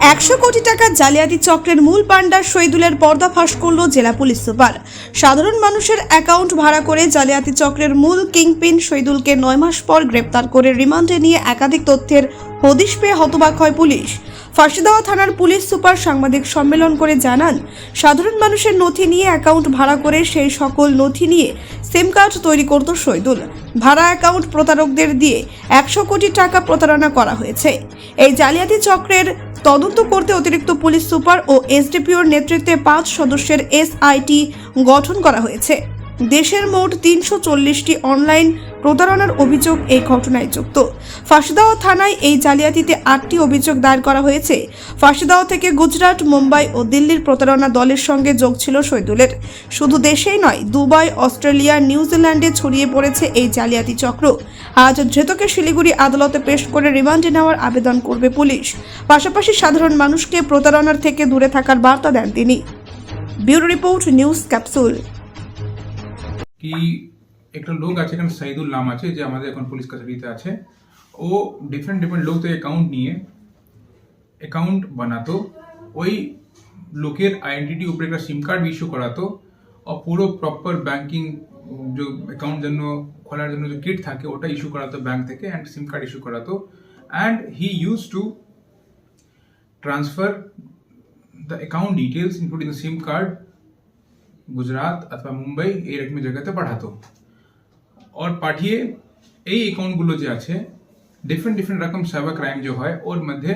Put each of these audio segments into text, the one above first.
একশো কোটি টাকা জালিয়াতি চক্রের মূল পাণ্ডার শহীদুলের পর্দাফাঁস করল জেলা পুলিশ সুপার। সাধারণ মানুষের অ্যাকাউন্ট ভাড়া করে জালিয়াতি চক্রের মূল কিংপিন শহীদুলকে নয় মাস পর গ্রেপ্তার করে রিমান্ডে নিয়ে একাধিক তথ্যের হদিশ পেয়ে হতবাক হয় পুলিশ। ফাঁসিদাওয়া থানার পুলিশ সুপার সাংবাদিক সম্মেলন করে জানান, সাধারণ মানুষের নথি নিয়ে অ্যাকাউন্ট ভাড়া করে সেই সকল নথি নিয়ে সিম কার্ড তৈরি করত শহীদুল। ভাড়া অ্যাকাউন্ট প্রতারকদের দিয়ে একশো কোটি টাকা প্রতারণা করা হয়েছে। এই জালিয়াতি চক্রের তদন্ত করতে অতিরিক্ত পুলিশ সুপার ও এসডিপিওর নেতৃত্বে পাঁচ সদস্যের এসআইটি গঠন করা হয়েছে। দেশের মোট তিনশো চল্লিশটি অনলাইন প্রতারণার অভিযোগ এই ঘটনায় যুক্ত। ফাঁসিদাওয়া থানায় এই জালিয়াতিতে আটটি অভিযোগ দায়ের করা হয়েছে। ফাঁসিদাওয়া থেকে গুজরাট, মুম্বাই ও দিল্লির প্রতারণা দলের সঙ্গে যোগ ছিল শহীদুলের। শুধু দেশেই নয়, দুবাই, অস্ট্রেলিয়া নিউজিল্যান্ডে ছড়িয়ে পড়েছে এই জালিয়াতি চক্র। আজ ধৃতকে শিলিগুড়ি আদালতে পেশ করে রিমান্ডে নেওয়ার আবেদন করবে পুলিশ। পাশাপাশি সাধারণ মানুষকে প্রতারণার থেকে দূরে থাকার বার্তা দেন তিনি। Bureau report, news capsule. কি একটা লোক আছে এখানে সাইদুল নাম আছে, যে আমাদের এখন পুলিশ কাছারিতে আছে। ও ডিফারেন্ট ডিফারেন্ট লোক থেকে অ্যাকাউন্ট নিয়ে অ্যাকাউন্ট বানাতো। ওই লোকের আইডেন্টিটি উপরে একটা সিম কার্ড ইস্যু করাতো। আর পুরো প্রপার ব্যাংকিং যে অ্যাকাউন্ট জন্য, খোলার জন্য যে কিট থাকে, ওটা ইস্যু করাতো ব্যাংক থেকে অ্যান্ড সিম কার্ড ইস্যু করাতো। And he use to transfer the account details including the SIM card Gujarat অথবা মুম্বাই এইরকম জায়গাতে পাঠাতো और পাঠিয়ে এই অ্যাকাউন্টগুলো যে আছে ডিফারেন্ট ডিফারেন্ট রকম সাইবার ক্রাইম যে হয় ওর মধ্যে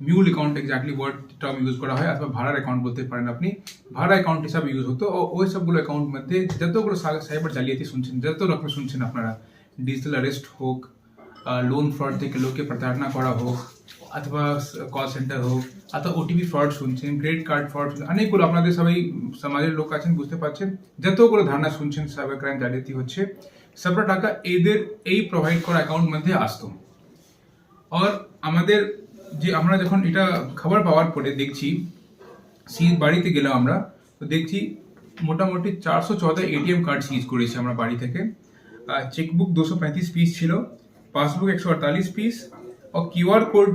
mule account exactly word term use করা হয় অথবা ভাড়ার অ্যাকাউন্ট বলতে পারেন আপনি ভাড়া অ্যাকাউন্ট হিসাবে ইউজ হতো ও ওই সবগুলো অ্যাকাউন্ট মধ্যে যতগুলো সাইবার জালিয়াতি শুনছেন যত রকম শুনছেন আপনারা ডিজিটাল অ্যারেস্ট হোক লোন ফ্রড থেকে লোককে প্রতারণা করা হোক অথবা কল সেন্টার হোক, অথবা ওটিপি ফ্রড শুনছেন ক্রেডিট কার্ড ফ্রড অনেকগুলো আপনাদের সবাই, সমাজের লোক আছেন, বুঝতে পারছেন। যতগুলো ধারণা শুনছেন সাইবার ক্রাইম জালিয়াতি হচ্ছে, সবটা টাকা এদের, এই প্রোভাইড করা অ্যাকাউন্ট মধ্যে আসতো। আর আমাদের যে, আমরা যখন এটা খবর পাওয়ার পরে দেখছি সিজ বাড়িতে গেলাম আমরা, তো দেখছি মোটামুটি চারশো চৌদা এটিএম কার্ড সিজ করেছি আমরা বাড়ি থেকে। চেকবুক দুশো পঁয়ত্রিশ পিস ছিল পাসবুক একশো আটতাল্লিশ পিস और কিউআর কোড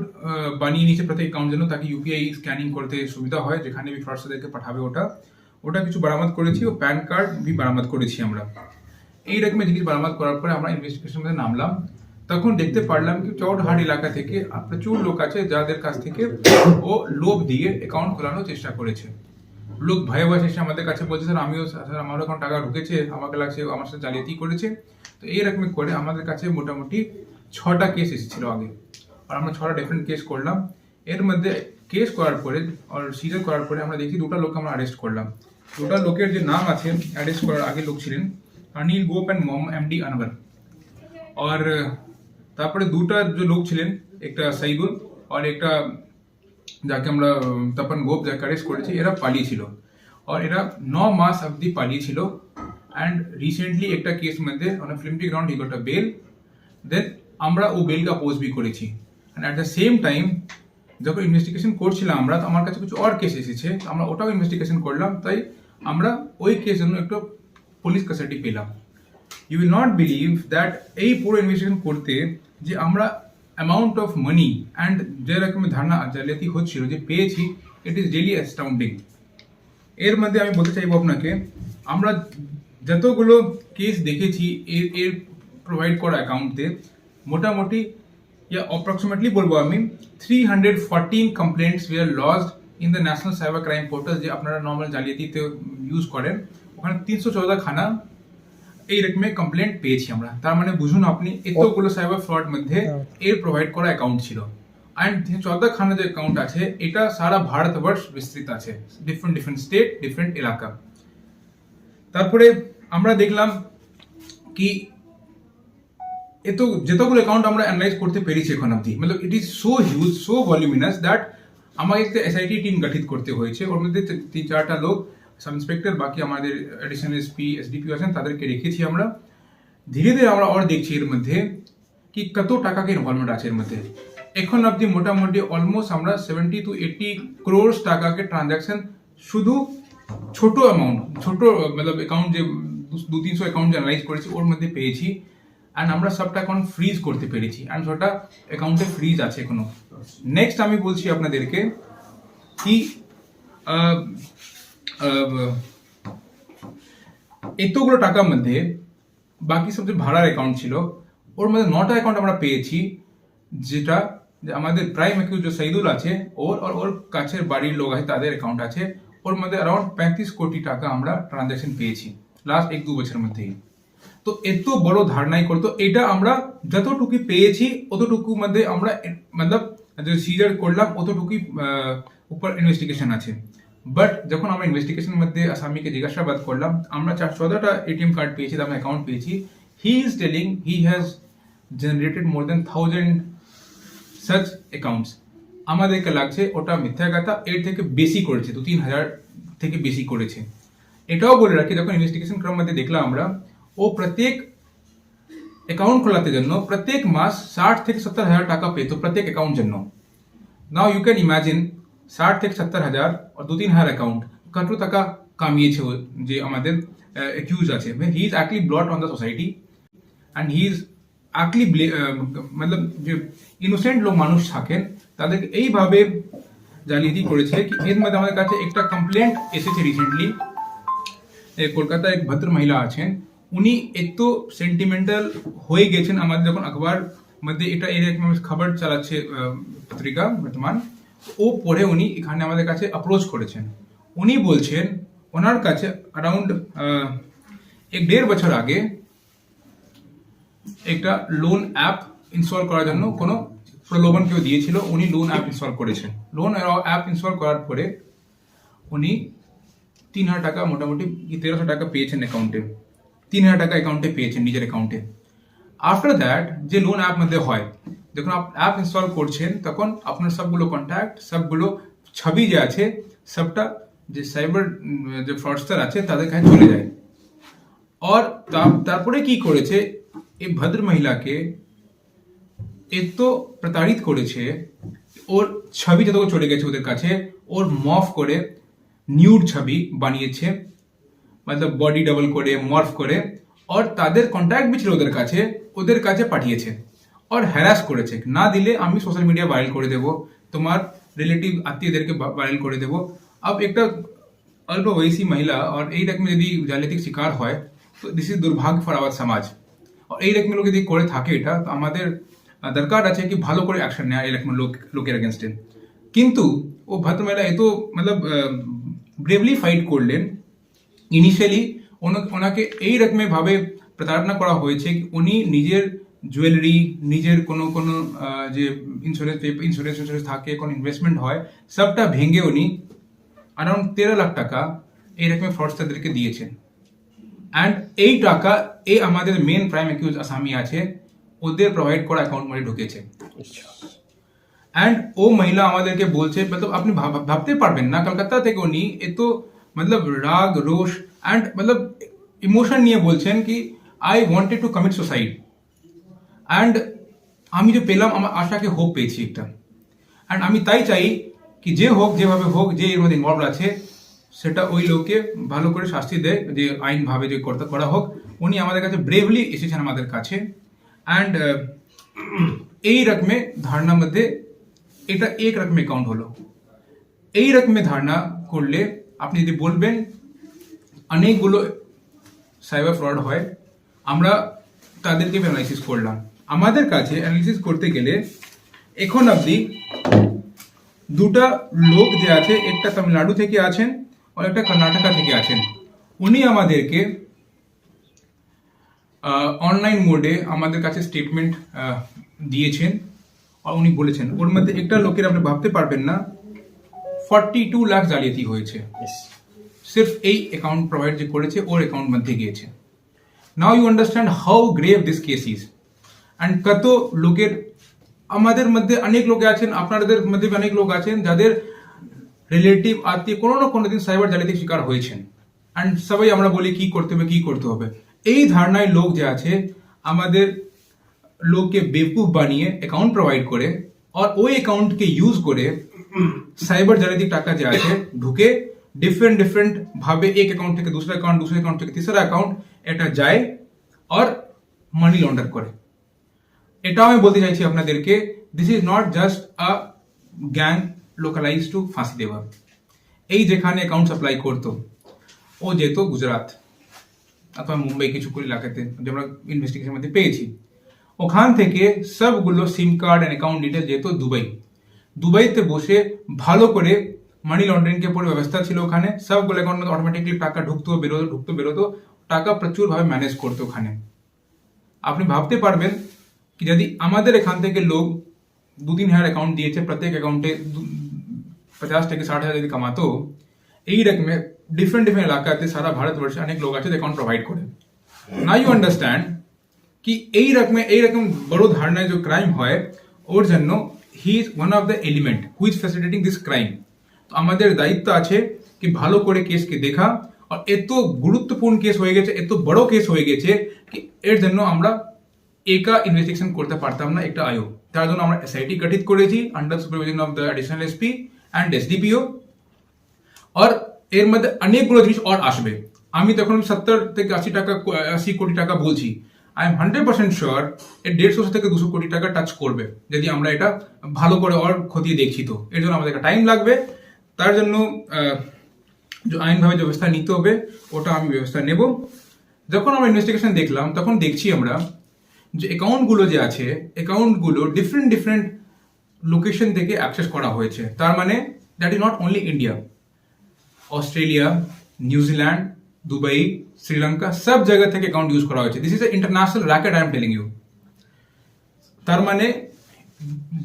বানিয়ে নিয়েছে প্রত্যেক অ্যাকাউন্ট জন্য তাকে ইউপিআই স্ক্যানিং করতে সুবিধা হয় যেখানে বি ফ্রডস্টারদেরকে পাঠাবে ওটা ওটা কিছু বরামদ করেছি ও প্যান কার্ড বি বরামদ করেছি আমরা এই রকমের জিনিস বরামদ করার পরে আমরা ইনভেস্টিগেশন মধ্যে নামলাম তখন দেখতে পারলাম কি চৌটহাট এলাকা থেকে প্রচুর লোক আছে যাদের কাছ থেকে ও লোভ দিয়ে অ্যাকাউন্ট খোলানোর চেষ্টা করেছে লোক ভয়ে ভয়ে এসে আমাদের কাছে বলছে স্যার আমিও স্যার আমারও এখন টাকা ঢুকেছে আমাকে লাগছে আমার সাথে জালিয়াতি করেছে তো এইরকম করে আমাদের কাছে মোটামুটি ছটা কেস এসেছিল আগে আর আমরা ছটা ডিফারেন্ট কেস করলাম। এর মধ্যে কেস করার পরে আর সিজার করার পরে আমরা দেখি দুটো লোককে আমরা অ্যারেস্ট করলাম। দুটা লোকের যে নাম আছে অ্যারেস্ট করার আগে লোক ছিলেন অনিল গোপ অ্যান্ড মম এমডি আনবার। আর, তারপরে দুটা যে লোক ছিলেন, একটা সাইবুল আর একটা যাকে আমরা তপন গোপ যাকে অ্যারেস্ট করেছি, এরা পালিয়েছিল। আর এরা ন মাস অবধি পালিয়েছিল। অ্যান্ড রিসেন্টলি একটা কেস মধ্যে on flimsy ground he got bail then আমরা ও বেলকা পোস্ট বি করেছি। And at the same time যখন ইনভেস্টিগেশন করছিলাম আমরা, তো আমার কাছে কিছু আর কেস এসেছে, তো আমরা ওটাও ইনভেস্টিগেশন করলাম, তাই আমরা ওই কেস জন্য একটু পুলিশ কাস্টাডি পেলাম। You will not believe that এই পুরো ইনভেস্টিগেশন করতে যে আমরা অ্যামাউন্ট অফ মানি অ্যান্ড যে রকমের ধারণা জালিয়াতি হচ্ছিল যে পেয়েছি ইট ইজ ডেলি অ্যাস্টাউন্ডিং এর মধ্যে আমি বলতে চাইব আপনাকে, আমরা যতগুলো কেস দেখেছি, এর এর প্রোভাইড করা অ্যাকাউন্টে মোটামুটি ইয়া অ্যাপ্রক্সিমেটলি বলব আমি three hundred fourteen complaints we are lost in the national cyber crime portal যে আপনারা নর্মাল জালিয়াতিতে ইউজ করেন ওখানে তিনশো চৌদা খানা এই রকমের কমপ্লেন্ট পেয়েছি আমরা তার মানে বুঝুন আপনি এতগুলো সাইবার ফ্রড মধ্যে এর প্রোভাইড করা অ্যাকাউন্ট ছিল অ্যান্ড চৌদা খানা যে অ্যাকাউন্ট আছে এটা সারা ভারতবর্ষ বিস্তৃত আছে ডিফারেন্ট ডিফারেন্ট স্টেট ডিফারেন্ট এলাকা তারপরে আমরা দেখলাম কি এত, যতগুলো অ্যাকাউন্ট আমরা অ্যানালাইজ করতে পেরেছি এখন অব্দি মানে it is so huge so voluminous that আমাকে একটা এসআইটি টিম গঠিত করতে হয়েছে। ওর মধ্যে তিন চারটা লোক সাব ইন্সপেক্টর বাকি আমাদের অ্যাডিশনাল এসপি এসডিপি আছেন, তাদেরকে রেখেছি আমরা। ধীরে ধীরে আমরা আর দেখছি এর মধ্যে কি কত টাকাকে ইনভলভমেন্ট আছে এর মধ্যে। এখন অবধি মোটামুটি অলমোস্ট আমরা সেভেন্টি টু এইটি ক্রোর্স টাকাকে ট্রানজাকশন শুধু ছোট অ্যামাউন্ট ছোট মতলব অ্যাকাউন্ট যে দু তিনশো অ্যাকাউন্ট যে অ্যানালাইজ করেছি, ওর মধ্যে পেয়েছি। অ্যান্ড আমরা সবটা অ্যাকাউন্ট ফ্রিজ করতে পেরেছি। অ্যান্ড সবটা অ্যাকাউন্টে ফ্রিজ আছে এখনও। নেক্সট আমি বলছি আপনাদেরকে কি এতগুলো টাকার মধ্যে বাকি সব যে ভাড়ার অ্যাকাউন্ট ছিল। ওর মধ্যে নটা অ্যাকাউন্ট আমরা পেয়েছি, যেটা আমাদের প্রাইম অ্যাকিউজ যে সৈদুল আছে, ওর আর ওর কাছের বাড়ির লোক আছে, তাদের অ্যাকাউন্ট আছে। ওর মধ্যে অ্যারাউন্ড পঁয়ত্রিশ কোটি টাকা আমরা ট্রানজ্যাকশন পেয়েছি। লাস্ট এক দু বছরের মধ্যেই। তো এত বড় ধারণাই করতো। এটা আমরা যতটুকু পেয়েছি, অতটুকু মধ্যে আমরা মতলব যে সিজার করলাম, অতটুকুই উপর ইনভেস্টিগেশন আছে। বাট যখন আমরা ইনভেস্টিগেশন মধ্যে আসামিকে জিজ্ঞাসাবাদ করলাম, আমরা চার, চোদ্দটা এটিএম কার্ড পেয়েছি আমরা অ্যাকাউন্ট পেয়েছি। He is telling he has generated more than thousand such accounts আমাদেরকে লাগছে ওটা মিথ্যা কথা, এর থেকে বেশি করেছে দু তিন হাজার থেকে বেশি করেছে। এটাও বলে রাখি, যখন ইনভেস্টিগেশন ক্রম মধ্যে দেখলাম আমরা ও প্রত্যেক অ্যাকাউন্ট খোলাতে জন্য প্রত্যেক মাস ষাট থেকে সত্তর হাজার টাকা পেতো প্রত্যেক অ্যাকাউন্ট জন্য। নাও ইউ ক্যান ইমাজিন ষাট থেকে সত্তর হাজার আর দু তিন হাজার অ্যাকাউন্ট কত টাকা কামিয়েছে যে আমাদের অ্যাকিউজ আছে। He is actually blot on the society and he is actually মতলব যে ইনোসেন্ট লোক, মানুষ থাকেন, তাদেরকে এইভাবে জালিয়াতি করেছে কি এর মধ্যে আমাদের কাছে একটা কমপ্লেন্ট এসেছে রিসেন্টলি কলকাতায় এক ভদ্র মহিলা আছেন উনি এত সেন্টিমেন্টাল হয়ে গেছেন আমাদের যখন আখবার মধ্যে এটা এরকম খবর চালাচ্ছে পত্রিকা, বর্তমান। ও পড়ে উনি এখানে আমাদের কাছে অ্যাপ্রোচ করেছেন। উনি বলছেন, ওনার কাছে অ্যারাউন্ড এক দেড় বছর আগে একটা লোন অ্যাপ ইনস্টল করার জন্য কোনো প্রলোভন কেউ দিয়েছিল। উনি লোন অ্যাপ ইনস্টল করেছেন। লোন অ্যাপ ইনস্টল করার পরে উনি তিন হাজার টাকা মোটামুটি তেরোশো টাকা পেয়েছেন অ্যাকাউন্টে তিন হাজার টাকা অ্যাকাউন্টে পেয়েছেন নিজের অ্যাকাউন্টে আফটার দ্যাট যে লোন অ্যাপ মধ্যে হয়, যখন অ্যাপ ইনস্টল করছেন, তখন আপনার সবগুলো কন্ট্যাক্ট সবগুলো ছবি যে আছে, সবটা যে সাইবার যে ফ্রডস্টার আছে, তাদের কাছে চলে যায়। আর তারপরে কি করেছে এই ভদ্র মহিলাকে এত প্রতারিত করেছে, ওর ছবি যত চলে গেছে ওদের কাছে, ওর মফ করে নিউড ছবি বানিয়েছে। মতলব বডি ডাবল করে মর্ফ করে আর তাদের কন্ট্যাক্ট বি ছিল ওদের কাছে ওদের কাছে পাঠিয়েছে আর হ্যারাস করেছে। না দিলে আমি সোশ্যাল মিডিয়া ভাইরাল করে দেব, তোমার রিলেটিভ আত্মীয়দেরকে ভাইরাল করে দেব। আব একটা অল্প বয়সী মহিলা আর এই রকম যদি জালিয়াতির শিকার হয়, তো দিস ইজ দুর্ভাগ্য ফর আওয়ার সমাজ। আর এই রকম লোক যদি করে থাকে এটা, তো আমাদের দরকার আছে কি ভালো করে অ্যাকশন নেওয়া এরকম লোক, লোকের এগেনস্টে কিন্তু ও ভদ্রমহিলা এত, মতলব ব্রেভলি ফাইট করলেন ইনিশিয়ালি ওনাকে এই রকমের ভাবে প্রতারণা করা হয়েছে উনি নিজের জুয়েলারি নিজের কোনো কোনো যে ইন্স্যুরেন্স ইন্স্যুরেন্স ইন্স্যুরেন্স থাকে, কোনো ইনভেস্টমেন্ট হয়, সবটা ভেঙে উনি অ্যারাউন্ড তেরো লাখ টাকা এই রকমের ফ্রডস্টারদেরকে দিয়েছেন। অ্যান্ড এই টাকা, এই আমাদের মেন প্রাইম অ্যাকিউজ আসামি আছে, ওদের প্রোভাইড করা অ্যাকাউন্ট মধ্যে ঢুকেছে। অ্যান্ড ও মহিলা আমাদেরকে বলছে মতলব আপনি ভাব- ভাবতে পারবেন না, কলকাতা থেকে উনি এত মতলব রাগ রোষ অ্যান্ড মতলব ইমোশন নিয়ে বলছেন কি I wanted to commit suicide and আমি যে পেলাম আমার আশাকে হোপ পেয়েছি একটা অ্যান্ড আমি তাই চাই কি যে হোক যেভাবে হোক যে এর মধ্যে ইনভলভ আছে, সেটা ওই লোককে ভালো করে শাস্তি দেয়, যে আইনভাবে যে করতে, করা হোক। উনি আমাদের কাছে ব্রেভলি এসেছেন আমাদের কাছে। অ্যান্ড এই রকমে ধারণার মধ্যে এটা এক রকমের অ্যাকাউন্ট হলো। এই রকমের ধারণা করলে আপনি যদি বলবেন, অনেকগুলো সাইবার ফ্রড হয়, আমরা তাদেরকে অ্যানালাইসিস করলাম। আমাদের কাছে অ্যানালিসিস করতে গেলে এখন অবধি দুটা লোক যে আছে, একটা তামিলনাড়ু থেকে আছেন, আর একটা কর্ণাটকা থেকে আছেন। উনি আমাদেরকে অনলাইন মোডে আমাদের কাছে স্টেটমেন্ট দিয়েছেন। আর উনি বলেছেন, ওর মধ্যে একটা লোকের আপনি ভাবতে পারবেন না ফর্টি টু লাখ জালিয়াতি হয়েছে। সির্ফ এই অ্যাকাউন্ট প্রোভাইড যে করেছে ওর অ্যাকাউন্ট মধ্যে গিয়েছে। Now you understand how grave this case is and কত লোকের আমাদের মধ্যে অনেক লোক আছেন আপনাদের মধ্যে অনেক লোক আছেন যাদের রিলেটিভ আত্মীয় কোনো না কোনো দিন সাইবার জালিয়াতির শিকার হয়েছেন। অ্যান্ড সবাই আমরা বলি কি করতে হবে কি করতে হবে। এই ধারণায় লোক যে আছে আমাদের লোককে বেকুফ বানিয়ে অ্যাকাউন্ট প্রোভাইড করে আর ওই অ্যাকাউন্টকে ইউজ করে সাইবার জালিয়াতির টাকা যে আছে, ঢুকে ডিফারেন্ট ডিফারেন্ট ভাবে এক অ্যাকাউন্ট থেকে দুসরা অ্যাকাউন্ট দুসরা অ্যাকাউন্ট থেকে তিসরা অ্যাকাউন্ট এটা যায় আর মানি লন্ডার করে। এটাও আমি বলতে চাইছি আপনাদেরকে this is not just a gang localize to ফাঁসি দেওয়া এই যেখানে অ্যাকাউন্ট সাপ্লাই করতো, ও যেত গুজরাট। অথবা মুম্বাই কিছু করে এলাকাতে যে আমরা ইনভেস্টিগেশন মধ্যে পেয়েছি। ওখান থেকে সবগুলো SIM card and account detail যেত দুবাই। দুবাইতে বসে ভালো করে মানি লন্ডারিং কে পুরো ব্যবস্থা ছিল ওখানে। সবগুলো মধ্যে অটোমেটিকলি টাকা ঢুকতো, বেরোতো ঢুকতো, বেরোতো। টাকা প্রচুরভাবে ম্যানেজ করতো ওখানে। আপনি ভাবতে পারবেন কি যদি আমাদের এখান থেকে লোক দু তিন হাজার অ্যাকাউন্ট দিয়েছে, প্রত্যেক অ্যাকাউন্টে পঞ্চাশ থেকে ষাট হাজার যদি কামাতো, এই রকমে ডিফারেন্ট ডিফারেন্ট এলাকাতে সারা ভারতবর্ষে অনেক লোক আছে অ্যাকাউন্ট প্রোভাইড করে। না ইউ আন্ডারস্ট্যান্ড কি এই রকমে, এই রকম বড় ধারণায় যে ক্রাইম হয়, ওর জন্য he is one of the element who is facilitating this crime তো আমাদের দায়িত্ব আছে কি ভালো করে কেসকে দেখা আর এত গুরুত্বপূর্ণ কেস হয়ে গেছে, এত বড় কেস হয়ে গেছে কি এর জন্য আমরা একা ইনভেস্টিগেশন করতে পারতাম না একটা আয়োগ তার জন্য আমরা এসআইটি গঠিত করেছি under supervision of the additional SP and SDPO আর এর মধ্যে অনেকগুলো জিনিস আর আসবে। আমি তখন সত্তর থেকে আশি টাকা, আশি কোটি টাকা বলছি। I am hundred percent sure এর দেড়শো থেকে দুশো কোটি টাকা টাচ করবে, যদি আমরা এটা ভালো করে আর খতিয়ে দেখছি তো। এর জন্য আমাদের টাইম লাগবে। তার জন্য আইনভাবে যে ব্যবস্থা নিতে হবে, ওটা আমি ব্যবস্থা নেব। যখন আমরা ইনভেস্টিগেশন দেখলাম, তখন দেখছি আমরা যে অ্যাকাউন্টগুলো যে আছে অ্যাকাউন্টগুলো ডিফারেন্ট ডিফারেন্ট লোকেশন থেকে অ্যাক্সেস করা হয়েছে। তার মানে that is not only India Australia New Zealand Dubai, Sri Lanka, সব জায়গা থেকে অ্যাকাউন্ট ইউজ করা হয়েছে। This is international racket I am telling you তার মানে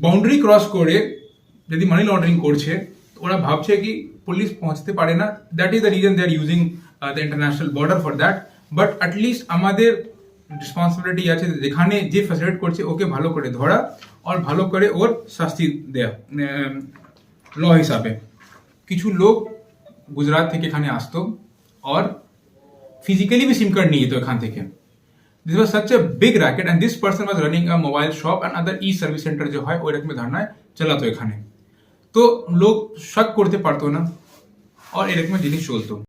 বাউন্ডারি ক্রস করে যদি মানি লন্ডারিং করছে ওরা ভাবছে কি পুলিশ পৌঁছতে পারে না। That is the reason they are using the international border for that but at least আমাদের রেসপন্সিবিলিটি আছে যেখানে যে ফ্যাসিলিটেট করছে, ওকে ভালো করে ধরা আর ভালো করে ওর শাস্তি দেয়া ল হিসাবে। কিছু লোক গুজরাট থেকে এখানে আসতো। আর physically we SIM card নিয়ে যেত এখান থেকে this was such a big racket and this person was running a mobile shop and other e service centre যে হয় ওই রকমের ধারণায় চালাতো এখানে তো লোক শক করতে পারতো না আর এরকমের জিনিস চলতো